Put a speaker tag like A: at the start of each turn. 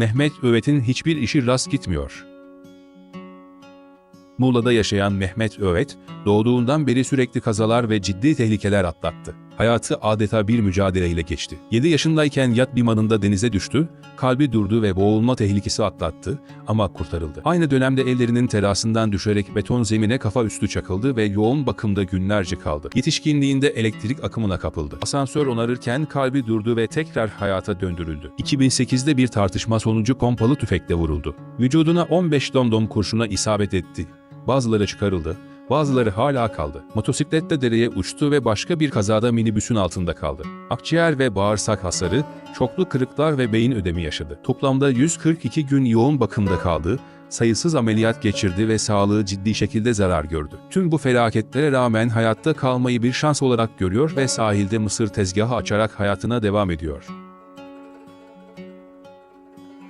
A: Mehmet Övet'in hiçbir işi rast gitmiyor. Muğla'da yaşayan Mehmet Övet, doğduğundan beri sürekli kazalar ve ciddi tehlikeler atlattı. Hayatı adeta bir mücadeleyle geçti. 7 yaşındayken yat limanında denize düştü, kalbi durdu ve boğulma tehlikesi atlattı ama kurtarıldı. Aynı dönemde evlerinin terasından düşerek beton zemine kafa üstü çakıldı ve yoğun bakımda günlerce kaldı. Yetişkinliğinde elektrik akımına kapıldı. Asansör onarırken kalbi durdu ve tekrar hayata döndürüldü. 2008'de bir tartışma sonucu pompalı tüfekle vuruldu. Vücuduna 15 domdom kurşuna isabet etti. Bazıları çıkarıldı, bazıları hala kaldı. Motosikletle dereye uçtu ve başka bir kazada minibüsün altında kaldı. Akciğer ve bağırsak hasarı, çoklu kırıklar ve beyin ödemi yaşadı. Toplamda 142 gün yoğun bakımda kaldı, sayısız ameliyat geçirdi ve sağlığı ciddi şekilde zarar gördü. Tüm bu felaketlere rağmen hayatta kalmayı bir şans olarak görüyor ve sahilde mısır tezgahı açarak hayatına devam ediyor.